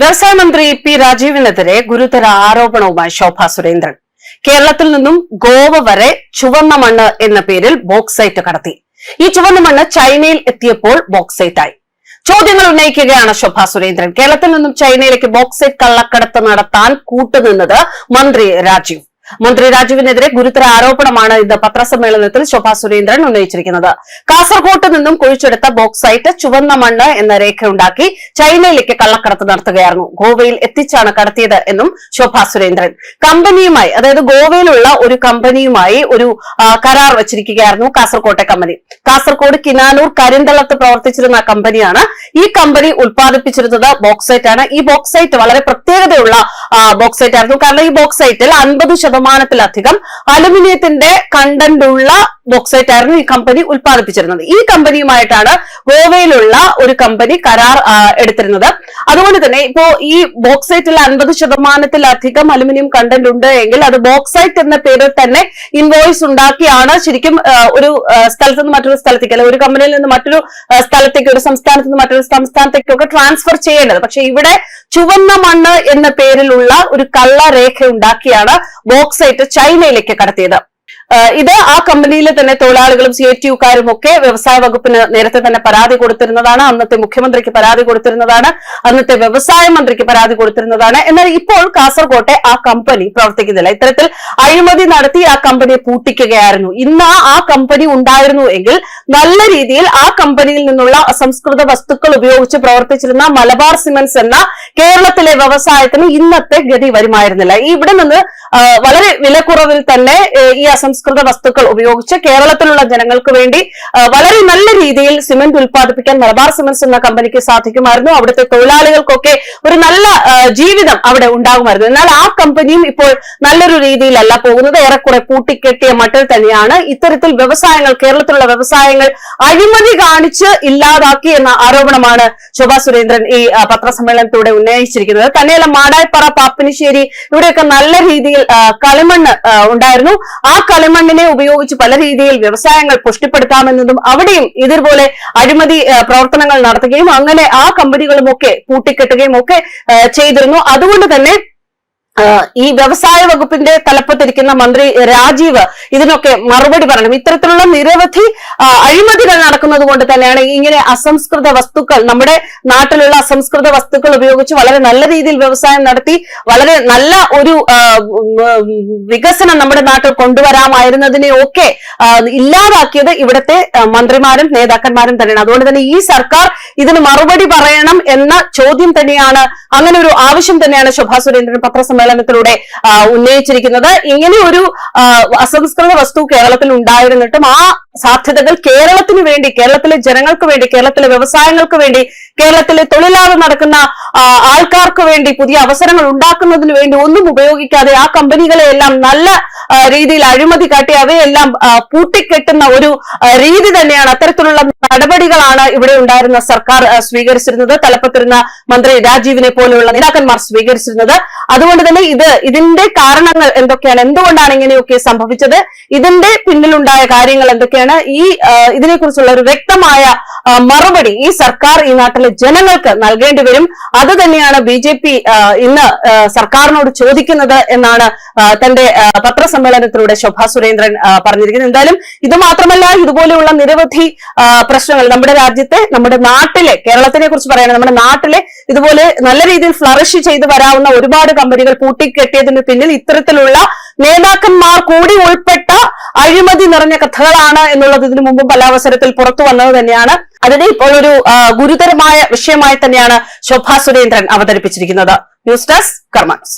വ്യവസായ മന്ത്രി പി രാജീവിനെതിരെ ഗുരുതര ആരോപണവുമായി ശോഭ സുരേന്ദ്രൻ. കേരളത്തിൽ നിന്നും ഗോവ വരെ ചുവന്ന മണ്ണ് എന്ന പേരിൽ ബോക്സൈറ്റ് കടത്തി. ഈ ചുവന്ന മണ്ണ് ചൈനയിൽ എത്തിയപ്പോൾ ബോക്സൈറ്റായി. ചോദ്യങ്ങൾ ഉന്നയിക്കുകയാണ് ശോഭ സുരേന്ദ്രൻ. കേരളത്തിൽ നിന്നും ചൈനയിലേക്ക് ബോക്സൈറ്റ് കള്ളക്കടത്ത് നടത്താൻ കൂട്ടുനിന്നത് മന്ത്രി രാജീവ്. മന്ത്രി രാജുവിനെതിരെ ഗുരുതര ആരോപണമാണ് ഇന്ന് പത്രസമ്മേളനത്തിൽ ശോഭാ സുരേന്ദ്രൻ ഉന്നയിച്ചിരിക്കുന്നത്. കാസർകോട്ട് നിന്നും കുഴിച്ചെടുത്ത ബോക്സൈറ്റ് ചുവന്ന മണ്ണ് എന്ന രേഖയുണ്ടാക്കി ചൈനയിലേക്ക് കള്ളക്കടത്ത് നടത്തുകയായിരുന്നു. ഗോവയിൽ എത്തിച്ചാണ് കടത്തിയത് എന്നും ശോഭാ സുരേന്ദ്രൻ. കമ്പനിയുമായി അതായത് ഗോവയിലുള്ള ഒരു കമ്പനിയുമായി ഒരു കരാർ വച്ചിരിക്കുകയായിരുന്നു കാസർകോട്ടെ കമ്പനി. കാസർകോട് കിനാനൂർ കരിന്തളത്ത് പ്രവർത്തിച്ചിരുന്ന കമ്പനിയാണ് ഈ കമ്പനി ഉൽപ്പാദിപ്പിച്ചിരുന്നത് ബോക്സൈറ്റ് ആണ് ഈ ബോക്സൈറ്റ് വളരെ പ്രത്യേകതയുള്ള ബോക്സൈറ്റ് ആയിരുന്നു കാരണം ഈ ബോക്സൈറ്റിൽ അൻപത് ശതമാനത്തിലധികം അലുമിനിയത്തിന്റെ കണ്ടന്റ് ഉള്ള ബോക്സൈറ്റ് ആയിരുന്നു ഈ കമ്പനി ഉൽപ്പാദിപ്പിച്ചിരുന്നത്. ഈ കമ്പനിയുമായിട്ടാണ് ഗോവയിലുള്ള ഒരു കമ്പനി കരാർ എടുത്തിരുന്നത്. അതുകൊണ്ട് തന്നെ ഇപ്പോ ഈ ബോക്സൈറ്റിൽ അൻപത് ശതമാനത്തിലധികം അലുമിനിയം കണ്ടന്റ് ഉണ്ട് എങ്കിൽ അത് ബോക്സൈറ്റ് എന്ന പേരിൽ തന്നെ ഇൻവോയ്സ് ഉണ്ടാക്കിയാണ് ശരിക്കും ഒരു സ്ഥലത്ത് നിന്ന് മറ്റൊരു സ്ഥലത്തേക്ക് അല്ലെങ്കിൽ ഒരു കമ്പനിയിൽ നിന്ന് മറ്റൊരു സ്ഥലത്തേക്ക് ഒരു സംസ്ഥാനത്ത് നിന്ന് മറ്റൊരു സംസ്ഥാനത്തേക്കൊക്കെ ട്രാൻസ്ഫർ ചെയ്യേണ്ടത്. പക്ഷെ ഇവിടെ ചുവന്ന മണ്ണ് എന്ന പേരിലുള്ള ഒരു കള്ളരേഖ ഉണ്ടാക്കിയാണ് ബോക്സൈറ്റ് ചൈനയിലേക്ക് കടത്തിയത്. ഇത് ആ കമ്പനിയിലെ തന്നെ തൊഴിലാളികളും സി ടി യുക്കാരും ഒക്കെ വ്യവസായ വകുപ്പിന് നേരത്തെ തന്നെ പരാതി കൊടുത്തിരുന്നതാണ്. അന്നത്തെ മുഖ്യമന്ത്രിക്ക് പരാതി കൊടുത്തിരുന്നതാണ്. അന്നത്തെ വ്യവസായ മന്ത്രിക്ക് പരാതി കൊടുത്തിരുന്നതാണ്. എന്നാൽ ഇപ്പോൾ കാസർകോട്ടെ ആ കമ്പനി പ്രവർത്തിക്കുന്നില്ല. ഇത്തരത്തിൽ അഴിമതി നടത്തി ആ കമ്പനിയെ പൂട്ടിക്കുകയായിരുന്നു. ഇന്ന് ആ കമ്പനി ഉണ്ടായിരുന്നു എങ്കിൽ നല്ല രീതിയിൽ ആ കമ്പനിയിൽ നിന്നുള്ള അസംസ്കൃത വസ്തുക്കൾ ഉപയോഗിച്ച് പ്രവർത്തിച്ചിരുന്ന മലബാർ സിമന്റ്സ് എന്ന കേരളത്തിലെ വ്യവസായത്തിന് ഇന്നത്തെ ഗതി വരുമായിരുന്നില്ല. ഇവിടെ നിന്ന് വളരെ വിലക്കുറവിൽ തന്നെ ഈ അസംസ്കൃത വസ്തുക്കൾ ഉപയോഗിച്ച് കേരളത്തിലുള്ള ജനങ്ങൾക്ക് വേണ്ടി വളരെ നല്ല രീതിയിൽ സിമന്റ് ഉൽപ്പാദിപ്പിക്കാൻ മലബാർ സിമന്റ്സ് എന്ന കമ്പനിക്ക് സാധിക്കുമായിരുന്നു. അവിടുത്തെ തൊഴിലാളികൾക്കൊക്കെ ഒരു നല്ല ജീവിതം അവിടെ ഉണ്ടാകുമായിരുന്നു. എന്നാൽ ആ കമ്പനിയും ഇപ്പോൾ നല്ലൊരു രീതിയിലല്ല പോകുന്നത്. ഏറെക്കുറെ പൂട്ടിക്കെട്ടിയ മട്ടിൽ തന്നെയാണ്. ഇത്തരത്തിൽ വ്യവസായങ്ങൾ കേരളത്തിലുള്ള വ്യവസായങ്ങൾ അഴിമതി കാണിച്ച് ഇല്ലാതാക്കി എന്ന ആരോപണമാണ് ശോഭാ സുരേന്ദ്രൻ ഈ പത്രസമ്മേളനത്തിലൂടെ ഉന്നയിച്ചിരിക്കുന്നത്. തന്നെയല്ല മാടായിപ്പറ പാപ്പിനിശ്ശേരി ഇവിടെയൊക്കെ നല്ല രീതിയിൽ കളിമണ്ണ് ഉണ്ടായിരുന്നു. ആ കളിമണ്ണിനെ ഉപയോഗിച്ച് പല രീതിയിൽ വ്യവസായങ്ങൾ പുഷ്ടിപ്പെടുത്താമെന്നതും അവിടെയും ഇതുപോലെ അഴിമതി പ്രവർത്തനങ്ങൾ നടത്തുകയും അങ്ങനെ ആ കമ്പനികളുമൊക്കെ കൂട്ടിക്കെട്ടുകയും ഒക്കെ ചെയ്തിരുന്നു. അതുകൊണ്ട് തന്നെ ഈ വ്യവസായ വകുപ്പിന്റെ തലപ്പത്തിരിക്കുന്ന മന്ത്രി രാജീവ് ഇതിനൊക്കെ മറുപടി പറയണം ഇത്തരത്തിലുള്ള നിരവധി അഴിമതികൾ നടക്കുന്നത് കൊണ്ട് തന്നെയാണ് ഇങ്ങനെ അസംസ്കൃത വസ്തുക്കൾ നമ്മുടെ നാട്ടിലുള്ള അസംസ്കൃത വസ്തുക്കൾ ഉപയോഗിച്ച് വളരെ നല്ല രീതിയിൽ വ്യവസായം നടത്തി വളരെ നല്ല ഒരു വികസനം നമ്മുടെ നാട്ടിൽ കൊണ്ടുവരാമായിരുന്നതിനെ ഒക്കെ ഇല്ലാതാക്കിയത് ഇവിടുത്തെ മന്ത്രിമാരും നേതാക്കന്മാരും തന്നെയാണ്. അതുകൊണ്ട് തന്നെ ഈ സർക്കാർ ഇതിന് മറുപടി പറയണം എന്ന ചോദ്യം തന്നെയാണ് അങ്ങനെ ഒരു ആവശ്യം തന്നെയാണ് ശോഭാ സുരേന്ദ്രൻ പത്രസമ്മേളനത്തിലൂടെ ആ, ഉന്നയിച്ചിരിക്കുന്നത്. ഇങ്ങനെ ഒരു അസംസ്കൃത വസ്തു കേരളത്തിൽ ഉണ്ടായിരുന്നിട്ടും ആ സാധ്യതകൾ കേരളത്തിന് വേണ്ടി കേരളത്തിലെ ജനങ്ങൾക്ക് വേണ്ടി കേരളത്തിലെ വ്യവസായങ്ങൾക്ക് വേണ്ടി കേരളത്തിലെ തൊഴിലാളി നടക്കുന്ന ആൾക്കാർക്ക് വേണ്ടി പുതിയ അവസരങ്ങൾ ഉണ്ടാക്കുന്നതിന് വേണ്ടി ഒന്നും ഉപയോഗിക്കാതെ ആ കമ്പനികളെ എല്ലാം നല്ല രീതിയിൽ അഴിമതി കാട്ടി അവയെല്ലാം പൂട്ടിക്കെട്ടുന്ന ഒരു രീതി തന്നെയാണ് അത്തരത്തിലുള്ള നടപടികളാണ് ഇവിടെ ഉണ്ടായിരുന്ന സർക്കാർ സ്വീകരിച്ചിരുന്നത്. തലപ്പത്തിരുന്ന മന്ത്രി രാജീവിനെ പോലെയുള്ള നേതാക്കന്മാർ സ്വീകരിച്ചിരുന്നത്. അതുകൊണ്ട് തന്നെ ഇത് ഇതിന്റെ കാരണങ്ങൾ എന്തൊക്കെയാണ്? എന്തുകൊണ്ടാണ് ഇങ്ങനെയൊക്കെ സംഭവിച്ചത്? ഇതിന്റെ പിന്നിലുണ്ടായ കാര്യങ്ങൾ എന്തൊക്കെയാണ്? ഈ ഇതിനെക്കുറിച്ചുള്ള ഒരു വ്യക്തമായ മറുപടി ഈ സർക്കാർ ഈ നാട്ടിലെ ജനങ്ങൾക്ക് നൽകേണ്ടി വരും. അത് തന്നെയാണ് ബി ജെ പി ഇന്ന് സർക്കാരിനോട് ചോദിക്കുന്നത് എന്നാണ് തന്റെ പത്രസമ്മേളനത്തിലൂടെ ശോഭാ സുരേന്ദ്രൻ പറഞ്ഞിരിക്കുന്നത്. എന്തായാലും ഇത് മാത്രമല്ല ഇതുപോലെയുള്ള നിരവധി പ്രശ്നങ്ങൾ നമ്മുടെ രാജ്യത്തെ നമ്മുടെ നാട്ടിലെ കേരളത്തിനെ കുറിച്ച് പറയുകയാണ് നമ്മുടെ നാട്ടിലെ ഇതുപോലെ നല്ല രീതിയിൽ ഫ്ലറിഷ് ചെയ്ത് വരാവുന്ന ഒരുപാട് കമ്പനികൾ പൂട്ടിക്കെട്ടിയതിന് പിന്നിൽ ഇത്തരത്തിലുള്ള നേതാക്കന്മാർ കൂടി ഉൾപ്പെട്ട അഴിമതി നിറഞ്ഞ കഥകളാണ് എന്നുള്ളത് ഇതിനു മുമ്പ് പല അവസരത്തിൽ പുറത്തു വന്നത് തന്നെയാണ്. അതിനെ ഇപ്പോൾ ഒരു ഗുരുതരമായ വിഷയമായി തന്നെയാണ് ശോഭാ സുരേന്ദ്രൻ അവതരിപ്പിച്ചിരിക്കുന്നത്. News desk കർമ്മൻസ്